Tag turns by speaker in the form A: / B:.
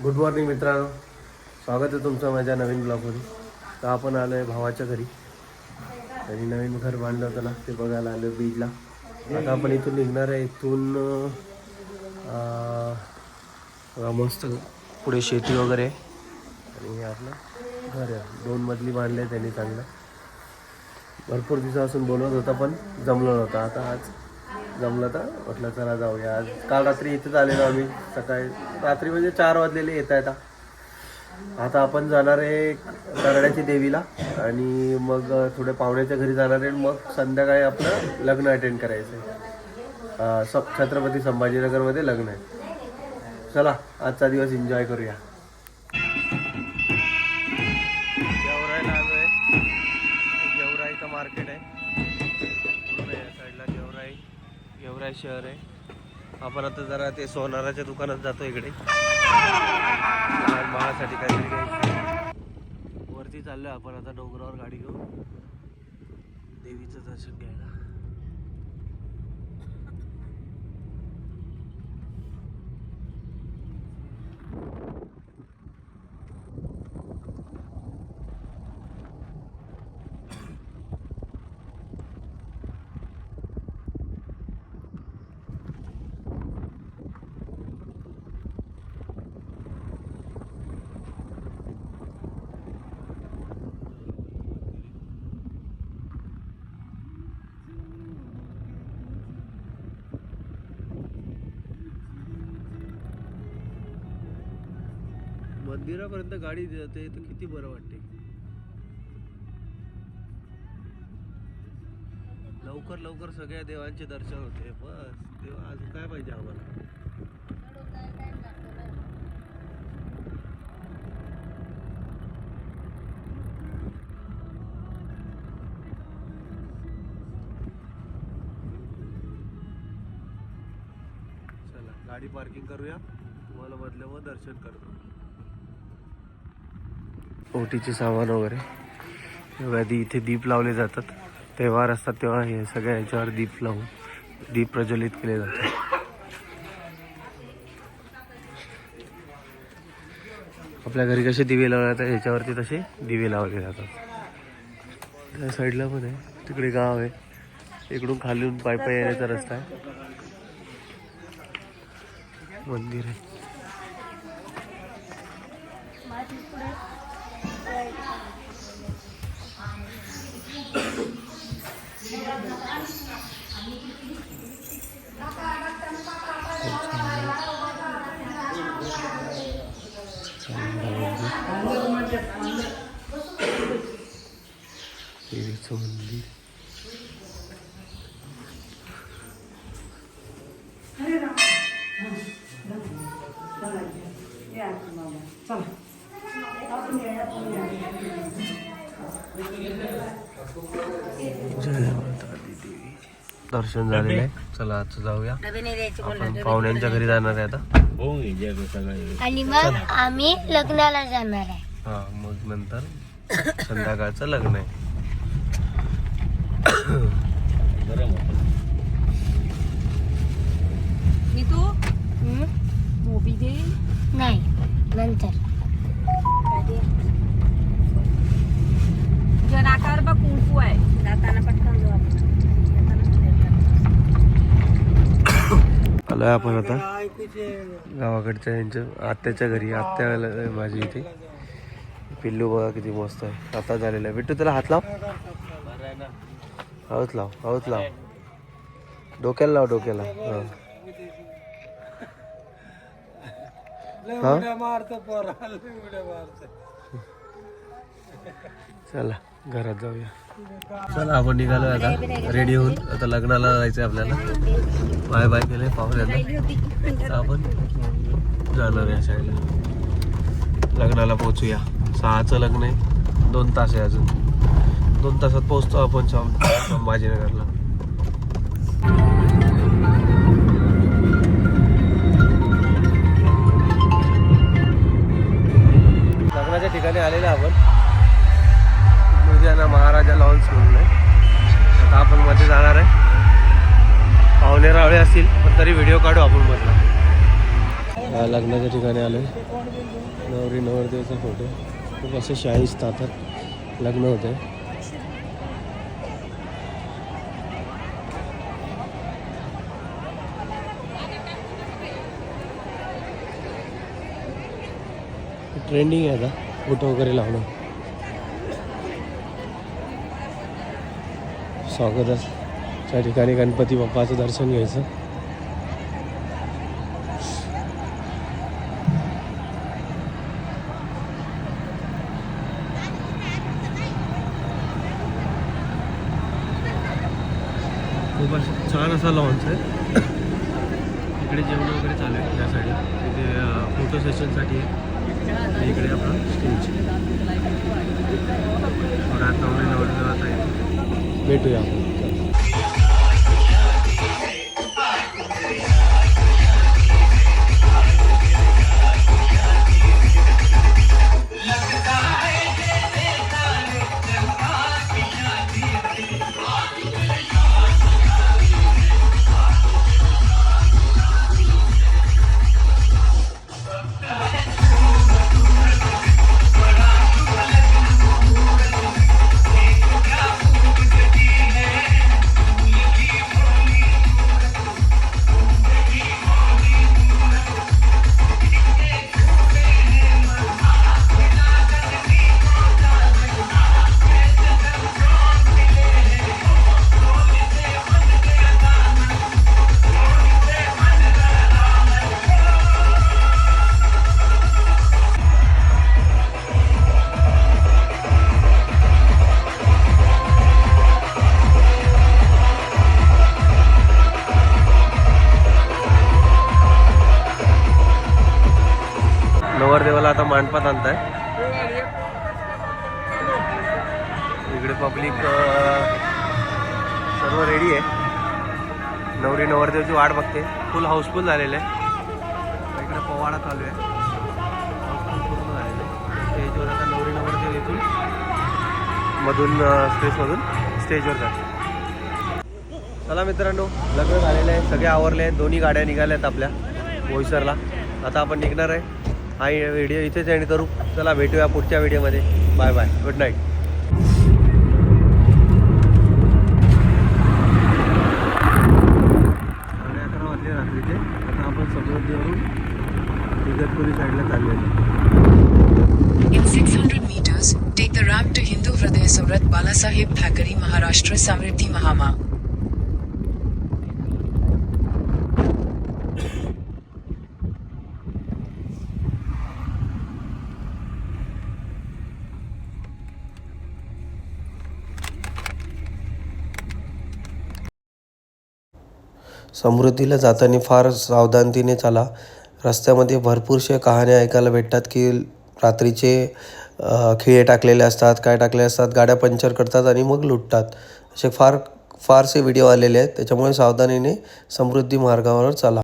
A: Good morning मित्रांनो. स्वागत आहे तुमचं माझ्या नवीन ब्लॉगमध्ये तर आपण आलो आहे भावाच्या घरी. त्यांनी नवीन घर बांधलं होतं ना ते बघायला आलो बीडला आता आपण इथून निघणार आहे. इथून मस्त पुढे शेती वगैरे आणि हे आपलं घर आहे. दोन मजली बांधले आहे त्यांनी चांगलं. भरपूर दिवसापासून बोलवत होता पण जमलं नव्हतं. आता आज जमलं तर. म्हटलं चला जाऊया. आज काल रात्री इथेच आलेलो आम्ही. सकाळी रात्री म्हणजे चार वाजलेले येता येता आता आपण जाणार आहे करड्याची देवीला आणि मग थोडे पाहुण्याच्या घरी जाणार आहे मग संध्याकाळी आपलं लग्न अटेंड करायचं आहे स- छत्रपती संभाजीनगरमध्ये लग्न आहे. चला आजचा दिवस एन्जॉय करूया. गेवराई शहर आहे? आपण आता जरा ते सोनाराच्या दुकानात जातो इकडे. लहान बाळासाठी काहीतरी घ्यायचं. वरती चाललो आपण आता डोंगरावर गाडी घेऊन. देवीचं दर्शन घ्यायला. मंदिरापर्यंत गाडी जाते तर किती बरं वाटते? लवकर लवकर सगळ्या देवांचे दर्शन होते. बस तेव्हा अजून काय पाहिजे आम्हाला? चला गाडी पार्किंग करूया. तुम्हाला बदल्यावर दर्शन करतो. ओटीचे सामान वगैरे. तेव्हा आधी इथे दीप लावले जातात. तेव्हार असतात तेव्हा हे सगळ्या ह्याच्यावर दीप लावून दीप प्रज्वलित केले जातात. आपल्या घरी कसे दिवे लावले जातात ह्याच्यावरती तसे दिवे लावले जातात. त्या साईडला पण आहे. तिकडे गाव आहे. इकडून खालून पाय पाय येण्याचा रस्ता आहे. मंदिर आहे. देवीचं दर्शन झालेलं आहे. चला आता जाऊया. आपण पाहुण्यांच्या घरी जाणार आहे आता.
B: आणि मग आम्ही लग्नाला जाणार आहे.
A: हा मग नंतर संध्याकाळचं लग्न आहे.
C: दे.
B: नाही नंतर.
A: आलोय आपण आता. गावाकडच्या यांच्या आत्याच्या घरी आत्या आलं- माझी इथे. पिल्लू बघा किती मस्त आहे. आता झालेला आहे. बिट्टू त्याला हात लाव. हळूच लाव हळूच लाव. डोक्याला लाव डोक्याला. हा. हा? चला. घरात जाऊया. चला आपण निघालो आता. रेडी होऊन. आता लग्नाला जायचं आपल्याला. बाय बाय केले पाहुण्याला आता आपण जाणार या साईडला लग्नाला पोहोचूया. सहाचं लग्न आहे. दोन तास आहे अजून. दोन तासात पोहोचतो आपण संभाजीनगरला. लग्नाच्या ठिकाणी आलेलं आपण. लुधियाना महाराजा लॉन्स म्हणून आहे. आता आपण मध्ये जाणार आहे. पाहुणे रावळे असतील पण तरी व्हिडिओ काढू आपण मधला लग्नाच्या ठिकाणी आलो नवरी नवरदेवचा फोटो खूप असे शाही तातात लग्न होते. ट्रेंडिंग आहे आता. फोटो वगैरे लावणं. स्वागताच्या ठिकाणी गणपती बाप्पाचं दर्शन घ्यायचं. खूप असं छान असा लॉन्च आहे. इकडे जेवण वगैरे चालू आहे त्या साईडला तिथे फोटो सेशनसाठी आहे आणि इकडे आपला स्टेज रात नवरी नवरी जात आहे भेटूया मांडपात आणताय. इकडे पब्लिक सर्व रेडी आहे. नवरी नवरदेवची वाट बघते. फुल हाऊसफुल झालेलं आहे. इकडे पवाडा चालू आहे. हाऊसफुल पूर्ण झालेलं आहे. स्टेजवर आता नवरी नवरदेव येथून मधून स्टेजमधून स्टेजवर जाते चला मित्रांनो लग्न झालेलं आहे. सगळे आवरले आहेत. दोन्ही गाड्या निघाल्या आहेत आपल्या बोईसरला आता आपण निघणार आहे. हा व्हिडिओ इथेच एंड करू चला भेटूया पुढच्या व्हिडिओमध्ये bye bye good night
D: In 600 meters, take the ramp to Hindu Hriday Surat Balasaheb Thackeray Maharashtra Samriddhi Mahama.
A: समृद्धीला जाताना फार सावधानतेने चाला. रस्त्यामध्ये भरपूरशा कहाण्या ऐकायला भेटतात की रात्रीचे खिळे टाकलेले असतात काय टाकलेले असतात गाड्या पंक्चर करतात आणि मग लुटतात. असे फार फारसे व्हिडिओ आलेले आहेत. त्याच्यामुळे सावधानीने समृद्धी मार्गावर चाला.